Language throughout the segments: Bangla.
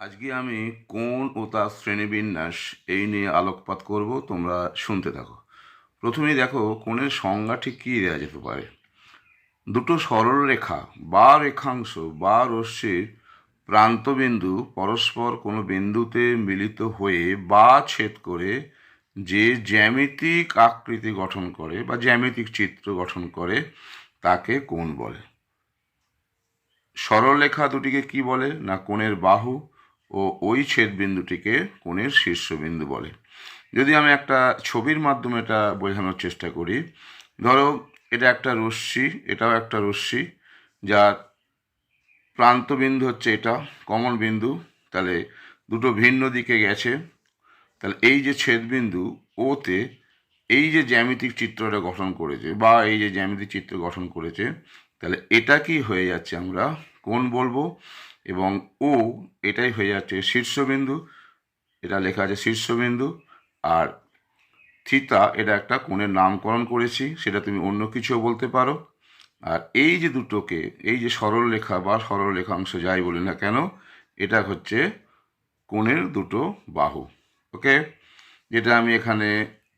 আজকে আমি কোণ ও তার শ্রেণীবিন্যাস এই নিয়ে আলোকপাত করব তোমরা শুনতে থাকো। প্রথমেই দেখো, কোণের সংজ্ঞা ঠিক কী দেওয়া যেতে পারে? দুটো সরল রেখা, বা রেখাংশ, বা রশ্মির প্রান্তবিন্দু পরস্পর কোনো বিন্দুতে মিলিত হয়ে বা ছেদ করে যে জ্যামিতিক আকৃতি গঠন করে বা জ্যামিতিক চিত্র গঠন করে তাকে কোণ বলে। সরলরেখা দুটিকে কি বলে? না কোণের বাহু ও ওই ছেদ বিন্দুটিকে কোণের শীর্ষবিন্দু বলে। যদি আমি একটা ছবির মাধ্যমে এটা বোঝানোর চেষ্টা করি, ধরো এটা একটা রশ্মি, এটাও একটা রশ্মি, যার প্রান্তবিন্দু হচ্ছে এটা, কমন বিন্দু, তাহলে দুটো ভিন্ন দিকে গেছে, তাহলে এই যে ছেদবিন্দু ওতে এই যে জ্যামিতিক চিত্রটা গঠন করেছে, বা এই যে জ্যামিতিক চিত্র গঠন করেছে, তাহলে এটা কি হয়ে যাচ্ছে আমরা কোন বলব? এবং ও এটাই হয়ে যাচ্ছে শীর্ষবিন্দু। এটা লেখা আছে শীর্ষবিন্দু। আর থিতা এটা একটা কোণের নামকরণ করেছি, সেটা তুমি অন্য কিছুও বলতে পারো। আর এই যে দুটোকে, এই যে সরল রেখা বা সরল রেখাংশ যাই বলি না কেন, এটা হচ্ছে কোণের দুটো বাহু। ওকে? যেটা আমি এখানে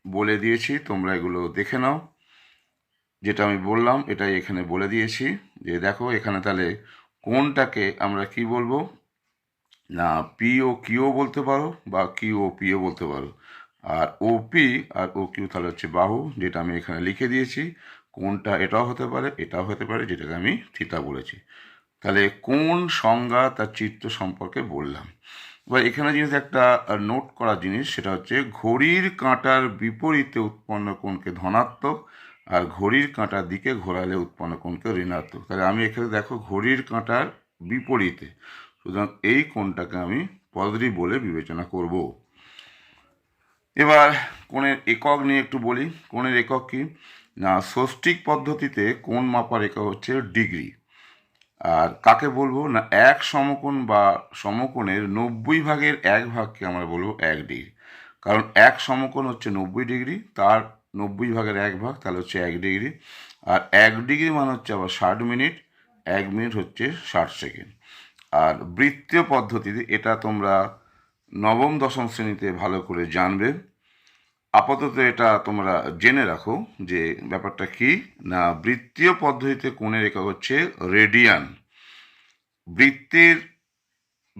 বলে দিয়েছি, তোমরা এগুলো দেখে নাও। যেটা আমি বললাম, এটাই এখানে বলে দিয়েছি। যে দেখো, এখানে তাহলে কোনটাকে আমরা কি বলব? না পি ও কিউ বলতে পারো বা কিউ ও পিও বলতে পারো। আর ওপি আর ও কিউ তাহলে হচ্ছে বাহু, যেটা আমি এখানে লিখে দিয়েছি। কোনটা এটাও হতে পারে, এটাও হতে পারে, যেটাকে আমি থিতা বলেছি। তাহলে কোন সংজ্ঞা তার চিত্র সম্পর্কে বললাম? এবার এখানে জিনিস একটা নোট করা জিনিস, সেটা হচ্ছে ঘড়ির কাঁটার বিপরীতে উৎপন্ন কোণকে ধনাত্মক আর ঘড়ির কাঁটার দিকে ঘোরালে উৎপন্ন কোণকে ঋণাত্মক। তাহলে আমি এখানে দেখো ঘড়ির কাঁটার বিপরীতে। সুতরাং এই কোণটাকে আমি পজিটিভ বলে বিবেচনা করব। এবার কোণের একক নিয়ে একটু বলি। কোণের একক কি? না ষষ্ঠিক পদ্ধতিতে কোণ মাপার একক হচ্ছে ডিগ্রি। আর কাকে বলব? না, এক সমকোণ বা সমকোণের নব্বই ভাগের এক ভাগকে আমরা বলব এক ডিগ্রি। কারণ এক সমকোণ হচ্ছে নব্বই ডিগ্রি, তার নব্বই ভাগের এক ভাগ তাহলে হচ্ছে এক ডিগ্রি। আর এক ডিগ্রি মানে হচ্ছে আবার ষাট মিনিট, এক মিনিট হচ্ছে ষাট সেকেন্ড। আর বৃত্তীয় পদ্ধতিতে এটা তোমরা নবম, দশম শ্রেণীতে ভালো করে জানবে। আপাতত এটা তোমরা জেনে রাখো যে ব্যাপারটা কি। না, বৃত্তীয় পদ্ধতিতে কোণের একক হচ্ছে রেডিয়ান। বৃত্তের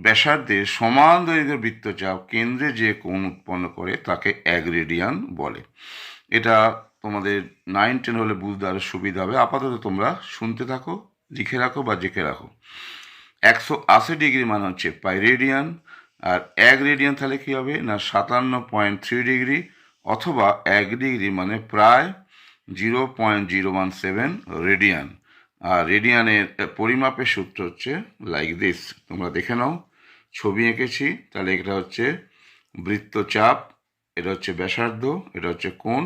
ব্যাসার্ধে সমান দৈর্ঘ্যের বৃত্তচাপ কেন্দ্রে যে কোণ উৎপন্ন করে, তাকে এক রেডিয়ান বলে। এটা তোমাদের নাইন, টেন হলে বুঝতে আরও সুবিধা হবে। আপাতত তোমরা শুনতে থাকো, লিখে রাখো বা জেখে রাখো। একশো আশি ডিগ্রি মানে হচ্ছে পাই রেডিয়ান আর এক রেডিয়ান তাহলে কী হবে? না, সাতান্ন পয়েন্ট থ্রি ডিগ্রি, অথবা এক ডিগ্রি মানে প্রায় zero point zero one seven radian. আর রেডিয়ানের পরিমাপের সূত্র হচ্ছে লাইক দিস। তোমরা দেখে নাও। ছবি এঁকেছি, তাহলে এটা হচ্ছে বৃত্তচাপ, এটা হচ্ছে ব্যাসার্ধ, এটা হচ্ছে কোণ,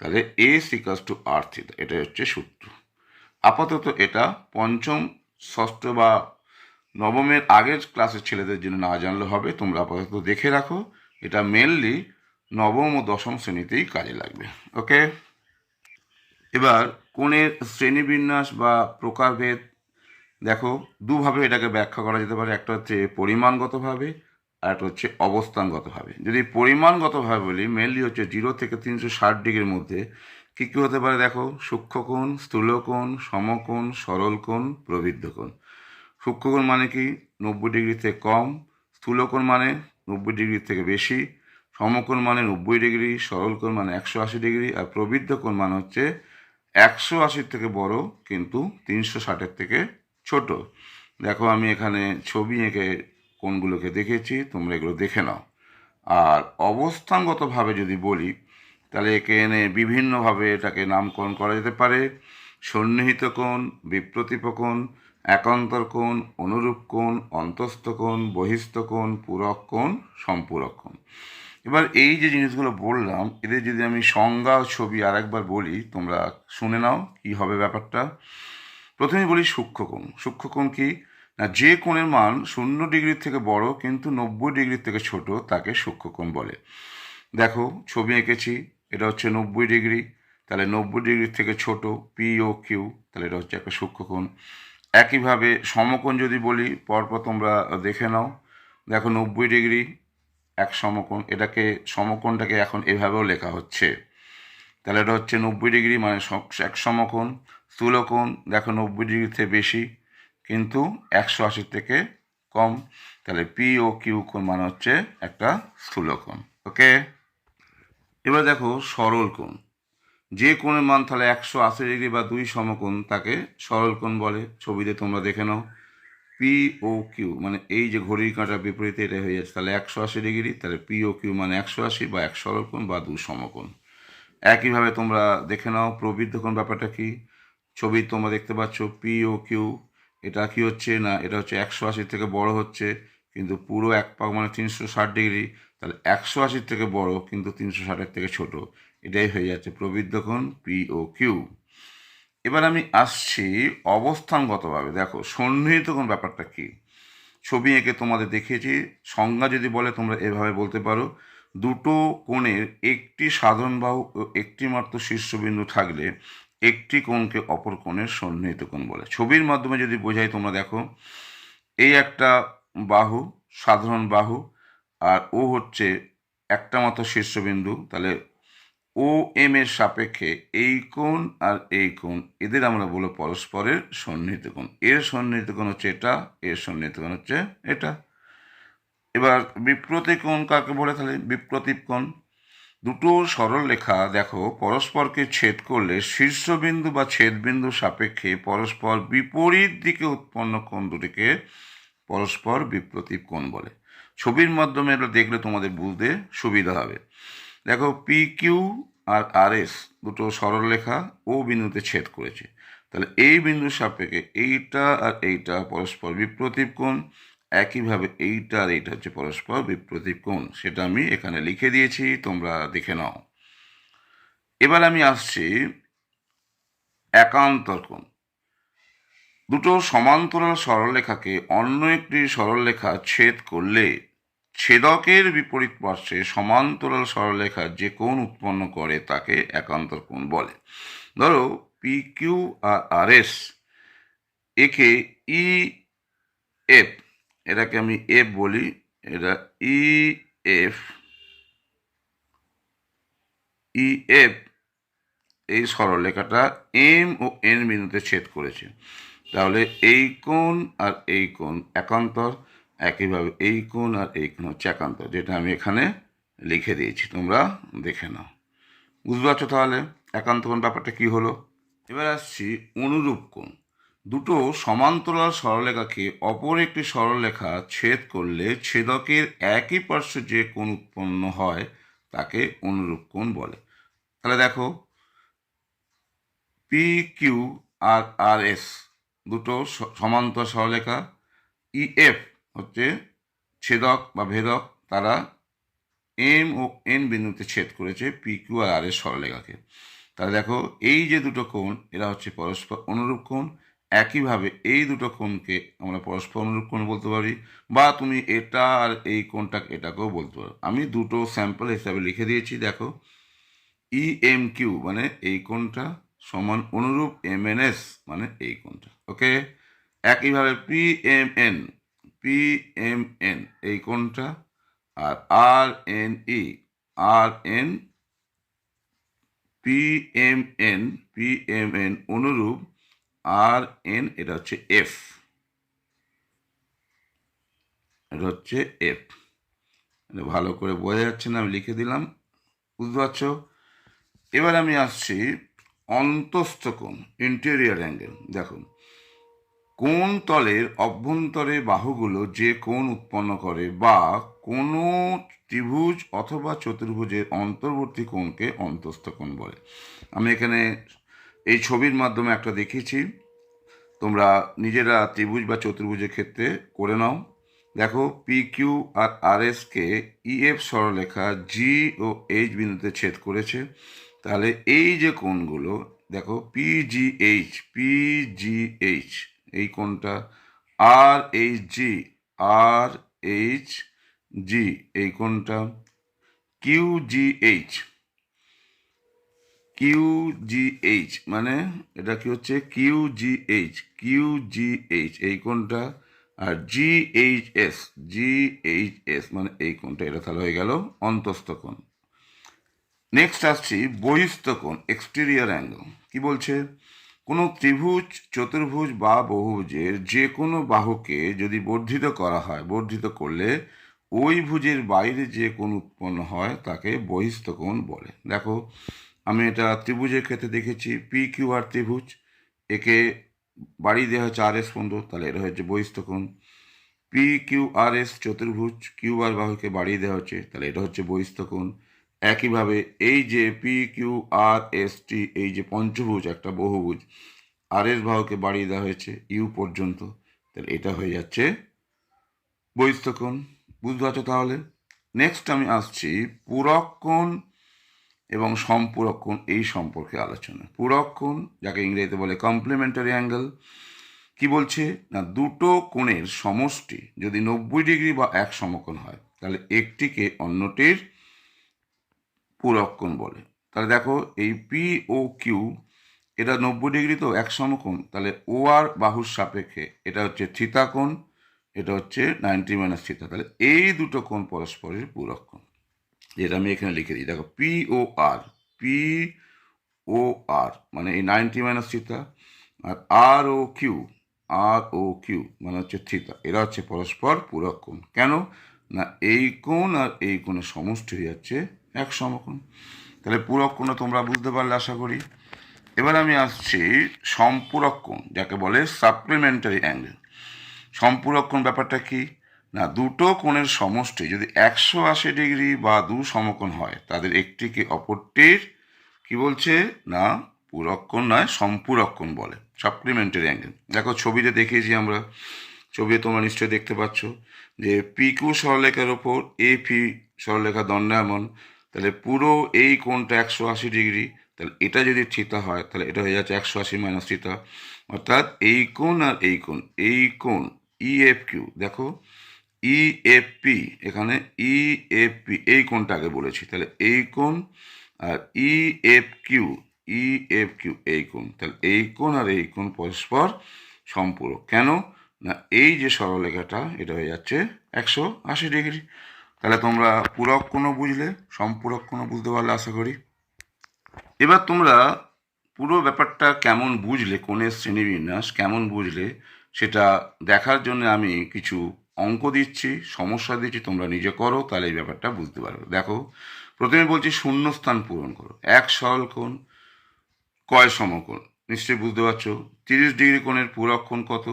তাহলে এ সিকাস টু আর এটা হচ্ছে সূত্র। আপাতত এটা পঞ্চম, ষষ্ঠ বা নবমের আগের ক্লাসের ছেলেদের জন্য না জানলে হবে, তোমরা আপাতত দেখে রাখো, এটা মেনলি নবম ও দশম শ্রেণীতেই কাজে লাগবে ওকে এবার কোণের শ্রেণীবিন্যাস বা প্রকারভেদ দেখো, দুভাবে এটাকে ব্যাখ্যা করা যেতে পারে। একটা হচ্ছে পরিমাণগতভাবে আর একটা হচ্ছে অবস্থানগতভাবে। যদি পরিমাণগতভাবে বলি মেনলি হচ্ছে জিরো থেকে তিনশো ষাট ডিগ্রির মধ্যে কী কী হতে পারে দেখো? সূক্ষ্মকোণ, স্থূলকোণ, সমকোণ, সরলকোণ, প্রবৃদ্ধকোণ। সূক্ষ্মকোণ মানে কি? নব্বই ডিগ্রি থেকে কম, স্থূলকোণ মানে নব্বই ডিগ্রি থেকে বেশি, সমকোণ মানে নব্বই ডিগ্রি, সরলকোণ মানে একশো আশি ডিগ্রি, আর প্রবৃদ্ধ কোণ মানে হচ্ছে একশো আশির থেকে বড়, কিন্তু তিনশো ষাটের থেকে ছোট। দেখো, আমি এখানে ছবি এঁকে কোনগুলোকে দেখেছি, তোমরা এগুলো দেখে নাও। আর অবস্থানগতভাবে যদি বলি, তাহলে একে এনে বিভিন্নভাবে এটাকে নামকরণ করা যেতে পারে। সন্নিহিত কোণ, বিপ্রতীপ কোণ, একান্তর কোণ, অনুরূপ কোণ, অন্তস্থ কোণ, বহিস্থ কোণ, পূরক কোণ, সম্পূরক কোণ। এবার এই যে জিনিসগুলো বললাম, এদের যদি আমি সংজ্ঞা ছবি আরেকবার বলি, তোমরা শুনে নাও কি হবে ব্যাপারটা। প্রথমে বলি সূক্ষ্মকোণ সূক্ষ্মকোণ কি? না, যে কোণের মান শূন্য ডিগ্রির থেকে বড় কিন্তু নব্বই ডিগ্রির থেকে ছোট তাকে সূক্ষ্মকোণ বলে। দেখো, ছবি এঁকেছি, এটা হচ্ছে নব্বই ডিগ্রি, তাহলে নব্বই ডিগ্রির থেকে ছোট পি ও কিউ তাহলে এটা হচ্ছে একটা সূক্ষ্মকোণ একইভাবে সমকোণ যদি বলি, পরপর তোমরা দেখে নাও। দেখো, নব্বই ডিগ্রি, এক সমকোণ, এটাকে, সমকোণটাকে এখন এভাবেও লেখা হচ্ছে। তাহলে এটা হচ্ছে নব্বই ডিগ্রি মানে এক সমকোণ স্থূলকোণ দেখো নব্বই ডিগ্রি থেকে বেশি, কিন্তু একশো আশির থেকে কম। তাহলে পি ও কিউ কোণ মানে হচ্ছে একটা স্থূলকোণ ওকে এবার দেখো সরল কোণ। যে কোণের মান তাহলে একশো আশি ডিগ্রি বা দুই সমকোণ, তাকে সরল কোণ বলে। ছবিতে তোমরা দেখে নাও। পি ও কিউ মানে এই যে ঘড়ির কাঁটা বিপরীতে এটা হয়ে যাচ্ছে। তাহলে একশো আশি ডিগ্রি, তাহলে পি ও কিউ মানে একশো আশি বা এক সরল কোণ বা দু সমকোণ। একইভাবে তোমরা দেখে নাও প্রবৃদ্ধ কোণ ব্যাপারটা কি। ছবি তোমরা দেখতে পাচ্ছ পি ও কিউ এটা কি হচ্ছে? না, এটা হচ্ছে একশো আশির থেকে বড় হচ্ছে, কিন্তু পুরো এক পাক মানে তিনশো ষাট ডিগ্রি। তাহলে একশো আশির থেকে বড়, কিন্তু তিনশো ষাটের থেকে ছোট। এটাই হয়ে যাচ্ছে প্রবৃদ্ধ কোণ পি ও কিউ এবার আমি আসছি অবস্থানগতভাবে। দেখো, সন্নিহিত কোন ব্যাপারটা কি? ছবি এঁকে তোমাদের দেখিয়েছি। সংজ্ঞা যদি বলে, তোমরা এভাবে বলতে পারো। দুটো কোণের একটি সাধারণ বাহু একটি মাত্র শীর্ষবিন্দু থাকলে একটি কোণকে অপর কোণের সন্নিহিত কোণ বলে। ছবির মাধ্যমে যদি বোঝাই তোমরা দেখো, এই একটা বাহু, সাধারণ বাহু, আর ও হচ্ছে একটা মাত্র শীর্ষবিন্দু, তাহলে ও এম এর সাপেক্ষে এই কোণ আর এই কোণ, এদের আমরা বলো পরস্পরের সন্নিহিত কোণ। এর সন্নিহিত কোণ হচ্ছে এটা, এর সন্নিহিত কোণ হচ্ছে এটা। এবার বিপ্রতি কোণ কাকে বলে তাহলে? বিপ্রতীপ কোণ। দুটো সরল রেখা, দেখো, পরস্পরকে ছেদ করলে শীর্ষবিন্দু বা ছেদবিন্দু সাপেক্ষে পরস্পর বিপরীত দিকে উৎপন্ন কোণ দুটিকে পরস্পর বিপ্রতীপ কোণ বলে। ছবির মাধ্যমে এটা দেখলে তোমাদের বুঝতে সুবিধা হবে। দেখো পি কিউ আর আর এস দুটো সরলরেখা ও বিন্দুতে ছেদ করেছে। তাহলে এই বিন্দুর সাপেক্ষে এইটা আর এইটা পরস্পর বিপ্রতীপ কোণ একইভাবে এইটা আর এইটা হচ্ছে পরস্পর বিপ্রতীপ কোণ। সেটা আমি এখানে লিখে দিয়েছি, তোমরা দেখে নাও। এবার আমি আসছি একান্তর কোণ। দুটো সমান্তরাল সরলরেখাকে অন্য একটি সরলরেখা ছেদ করলে ছেদকের বিপরীত পার্শ্বে সমান্তরাল সরলরেখা যে কোণ উৎপন্ন করে তাকে একান্তর কোণ বলে। ধরো পি কিউ আর আর এস একে ই এফ এটাকে আমি এফ বলি, এটা ই এফ ই এফ, এই সরলরেখাটা এম ও এন বিন্দুতে ছেদ করেছে। তাহলে এই কোণ আর এই কোণ একান্তর, একইভাবে এই কোণ আর এই কোণ হচ্ছে একান্তর, যেটা আমি এখানে লিখে দিয়েছি, তোমরা দেখে নাও। বুঝতে পারছ তাহলে? একান্ত কোণ ব্যাপারটা কি হলো? এবার আসছি অনুরূপ কোণ। দুটো সমান্তরাল সরলরেখাকে অপর একটি সরলরেখা ছেদ করলে ছেদকের একই পার্শ্বে যে কোণ উৎপন্ন হয়, তাকে অনুরূপ কোণ বলে। তাহলে দেখো পি কিউ আর আর এস দুটো সমান্তর সরলরেখা। ইএফ হচ্ছে ছেদক বা ভেদক, তারা এম ও এন বিন্দুতে ছেদ করেছে পি কিউ আর আর এস সরলরেখাকে। তাহলে দেখো, এই যে দুটো কোণ, এরা হচ্ছে পরস্পর অনুরূপ কোণ। একইভাবে এই দুটো কোণকে আমরা পরস্পর অনুরূপ কোণ বলতে পারি বা তুমি এটা আর এই কোণটা এটাকেও বলতে পারো। আমি দুটো স্যাম্পল হিসাবে লিখে দিয়েছি, দেখো। ই এম কিউ মানে এই কোণটা সমান অনুরূপ এম এন এস মানে এই কোণটা ওকে একইভাবে P M N P M N এই কোণটা আর R N E R N P M N P M N অনুরূপ আর এন, এটা হচ্ছে এফ। এটা হচ্ছে এফ। ভালো করে বোঝা যাচ্ছে না, আমি লিখে দিলাম। বুঝতে পারছ? এবার আমি আসছি অন্তস্থ কোণ ইন্টেরিয়ার অ্যাঙ্গেল দেখুন কোন তলের অভ্যন্তরে বাহুগুলো যে কোণ উৎপন্ন করে বা কোনো ত্রিভুজ অথবা চতুর্ভুজের অন্তর্বর্তী কোণকে অন্তস্থ কোণ বলে। আমি এখানে এই ছবির মাধ্যমে একটা দেখিয়েছি। তোমরা নিজেরা ত্রিভুজ বা চতুর্ভুজের ক্ষেত্রে করে নাও। দেখো P Q R R SK EF সরলরেখা জি ও এইচ বিন্দুতে ছেদ করেছে। তাহলে এই যে কোণগুলো, দেখো P G H P G H এই কোণটা আর এইচ জি আর এইচ জি এই কোণটা Q G H Q G H মানে এটা কি হচ্ছে? Q G H Q G H এই কোণটা আর G H S G H S মানে এই কোণটা, এটা তাহলে হয়ে গেল অন্তস্থ কোণ। নেক্সট আসছি বহিস্থ কোণ এক্সটেরিয়ার অ্যাঙ্গেল কি বলছে? কোনো ত্রিভুজ, চতুর্ভুজ বা বহুভুজের যে কোনো বাহুকে যদি বর্ধিত করা হয়, বর্ধিত করলে ওই ভুজের বাইরে যে কোণ উৎপন্ন হয়, তাকে বহিস্থ কোণ বলে। দেখো আমি এটা ত্রিভুজের ক্ষেত্রে দেখেছি পি কিউ আর ত্রিভুজ, একে বাড়িয়ে দেওয়া হচ্ছে আর এস পর্যন্ত তাহলে এটা হচ্ছে বহিস্থ কোণ। পি কিউ আর এস চতুর্ভুজ কিউ আর বাহুকে বাড়িয়ে দেওয়া হচ্ছে, তাহলে এটা হচ্ছে বহিস্থ কোণ। একইভাবে এই যে পি কিউ আর এস টি, এই যে পঞ্চভুজ, একটা বহুভুজ আর এস বাহুকে বাড়িয়ে দেওয়া হয়েছে ইউ পর্যন্ত, তাহলে এটা হয়ে যাচ্ছে বহিস্থ কোণ। বুঝতে পারছ তাহলে? নেক্সট আমি আসছি, পূরক কোণ এবং সম্পূরক কোণ এই সম্পর্কে আলোচনা। পূরক কোণ যাকে ইংরেজিতে বলে কমপ্লিমেন্টারি অ্যাঙ্গেল কি বলছে? না, দুটো কোণের সমষ্টি যদি নব্বই ডিগ্রি বা এক সমকোণ হয়, তাহলে একটিকে অন্যটির পূরক কোণ বলে। তাহলে দেখো, এই পি ও কিউ এটা নব্বই ডিগ্রি তো এক সমকোণ, তাহলে ও আর বাহুর সাপেক্ষে এটা হচ্ছে থিতা কোণ এটা হচ্ছে নাইনটি মাইনাস থিতা। তাহলে এই দুটো কোণ পরস্পরের পূরক কোণ যেটা আমি এখানে লিখে দিই। দেখো পি ও আর পি ও আর মানে এই নাইনটি মাইনাস থিতা আর R O Q R O Q মানে হচ্ছে থিতা এরা হচ্ছে পরস্পর পূরক কোণ। কেন? না, এই কোণ আর এই কোণের সমষ্টি হয়ে যাচ্ছে এক সমকোণ। তাহলে পূরক কোণ তোমরা বুঝতে পারলে, আশা করি। এবার আমি আসছি সম্পূরক কোণ, যাকে বলে সাপ্লিমেন্টারি অ্যাঙ্গেল সম্পূরক কোণ ব্যাপারটা কি? না, দুটো কোণের সমষ্টি যদি একশো আশি ডিগ্রি বা দু সমকোণ হয়, তাদের একটিকে অপরটির কি বলছে? না, পূরক কোণ নয়, সম্পূরক কোণ বলে। সাপ্লিমেন্টারি অ্যাঙ্গেল দেখো, ছবিতে দেখিয়েছি আমরা। ছবিতে তোমরা নিশ্চয়ই দেখতে পাচ্ছ যে পিকু সরলেখার ওপর এ পি সরলেখা দণ্ডায়মন তাহলে পুরো এই কোণটা একশো আশি ডিগ্রি। তাহলে এটা যদি থিতা হয়, তাহলে এটা হয়ে যাচ্ছে একশো আশি মাইনাস থিতা অর্থাৎ এই কোণ আর এই কোণ এই কোণ ই এফ কিউ দেখো ই এফ পি এখানে ই এফ পি এই কোণটা আগে বলেছি, তাহলে এই কোণ আর E F Q E F Q এই কোণ, তাহলে এই কোণ আর এই কোণ পরস্পর সম্পূরক। কেন? না, এই যে সরলরেখাটা, এটা হয়ে যাচ্ছে একশো আশি ডিগ্রি। তাহলে তোমরা পূরক কোনো বুঝলে, সম্পূরক কোনো বুঝতে পারলে, আশা করি। এবার তোমরা পুরো ব্যাপারটা কেমন বুঝলে, কোণের শ্রেণীবিন্যাস কেমন বুঝলে, সেটা দেখার জন্য আমি কিছু অঙ্ক দিচ্ছি, সমস্যা দিচ্ছি, তোমরা নিজে করো, তাহলে এই ব্যাপারটা বুঝতে পারবে। দেখো, প্রথমে বলছি শূন্যস্থান পূরণ করো। এক সরল কোণ, কয় সমকোণ? নিশ্চয়ই বুঝতে পারছ? তিরিশ ডিগ্রি কোণের পূরক কোণ কত?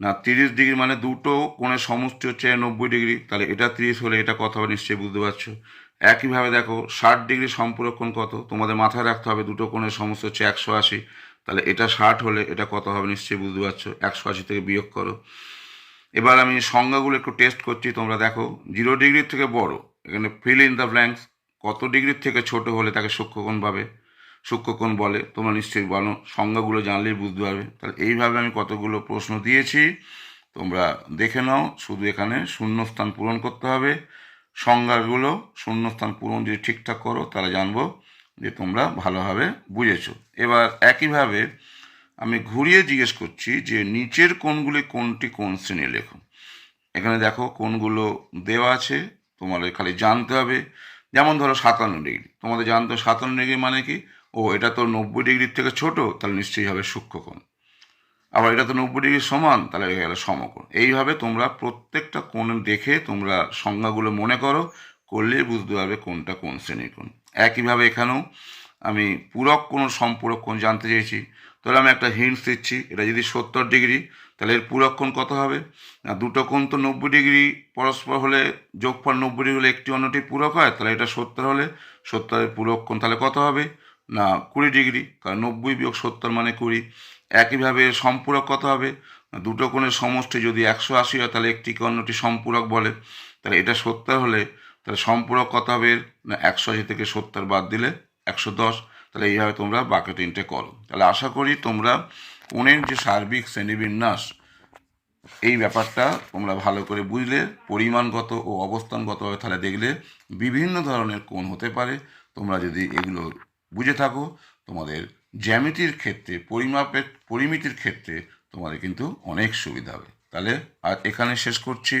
না, তিরিশ ডিগ্রি মানে দুটো কোণের সমষ্টি হচ্ছে নব্বই ডিগ্রি, তাহলে এটা তিরিশ হলে এটা কত হবে নিশ্চয়ই বুঝতে পারছ? একইভাবে দেখো, ষাট ডিগ্রি সম্পূরক কোণ কত? তোমাদের মাথায় রাখতে হবে দুটো কোণের সমস্ত হচ্ছে একশো আশি, তাহলে এটা ষাট হলে এটা কত হবে নিশ্চয়ই বুঝতে পারছ? একশো আশি থেকে বিয়োগ করো। এবার আমি সংজ্ঞাগুলো একটু টেস্ট করছি, তোমরা দেখো। জিরো ডিগ্রির থেকে বড়, এখানে ফিল ইন দ্য ব্ল্যাঙ্কস কত ডিগ্রির থেকে ছোট হলে তাকে সূক্ষ্মকোণ পাবে সূক্ষ্মকোণ বলে, তোমরা নিশ্চয়ই বলো সংজ্ঞাগুলো জানলেই বুঝতে পারবে। তাহলে এইভাবে আমি কতগুলো প্রশ্ন দিয়েছি, তোমরা দেখে নাও, শুধু এখানে শূন্যস্থান পূরণ করতে হবে। সংজ্ঞাগুলো শূন্যস্থান পূরণ যদি ঠিকঠাক করো, তাহলে জানব যে তোমরা ভালোভাবে বুঝেছ। এবার একইভাবে আমি ঘুরিয়ে জিজ্ঞেস করছি যে নিচের কোনগুলি কোনটি কোন শ্রেণি লেখো এখানে দেখো কোনগুলো দেওয়া আছে, তোমাদের খালি জানতে হবে। যেমন ধরো সাতান্ন ডিগ্রি। তোমাদের জানতে সাতান্ন ডিগ্রি মানে কি? ও, এটা তো নব্বই ডিগ্রির থেকে ছোট, তাহলে নিশ্চয়ই হবে সূক্ষ্মকোণ আবার এটা তো নব্বই ডিগ্রি সমান, তাহলে হয়ে গেল সমকোণ। এইভাবে তোমরা প্রত্যেকটা কোণ দেখে তোমরা সংজ্ঞাগুলো মনে করো করলেই বুঝতে পারবে কোনটা কোন শ্রেণির কোণ। একইভাবে এখানেও আমি পূরক কোন সম্পূরক কোণ জানতে চেয়েছি। তাহলে আমি একটা হিন্টস দিচ্ছি। এটা যদি সত্তর ডিগ্রি, তাহলে এর পূরক কোণ কত হবে? না দুটো কোণ তো নব্বই ডিগ্রি, পরস্পর হলে যোগফল নব্বই ডিগ্রি হলে একটি অন্যটি পূরক হয়, তাহলে এটা সত্তর হলে সত্তরের পূরক কোণ তাহলে কত হবে? না, কুড়ি ডিগ্রি, কারণ নব্বই বিয়োগ সত্তর মানে কুড়ি। একইভাবে সম্পূরক কত হবে? দুটো কোণের সমষ্টি যদি একশো আশি হয়, তাহলে একটিকে অন্যটি সম্পূরক বলে। তাহলে এটা সত্তর হলে, তাহলে সম্পূরক কত হবে? না, একশো আশি থেকে সত্তর বাদ দিলে একশো দশ। তাহলে এইভাবে তোমরা বাকি তিনটে করো। তাহলে আশা করি তোমরা কোণের যে সার্বিক শ্রেণীবিন্যাস, এই ব্যাপারটা তোমরা ভালো করে বুঝলে, পরিমাণগত ও অবস্থানগতভাবে তাহলে দেখলে বিভিন্ন ধরনের কোণ হতে পারে। তোমরা যদি এগুলো বুঝে থাকো, তোমাদের জ্যামিতির ক্ষেত্রে, পরিমাপের, পরিমিতির ক্ষেত্রে তোমাদের কিন্তু অনেক সুবিধা হবে। তাহলে আর এখানে শেষ করছি।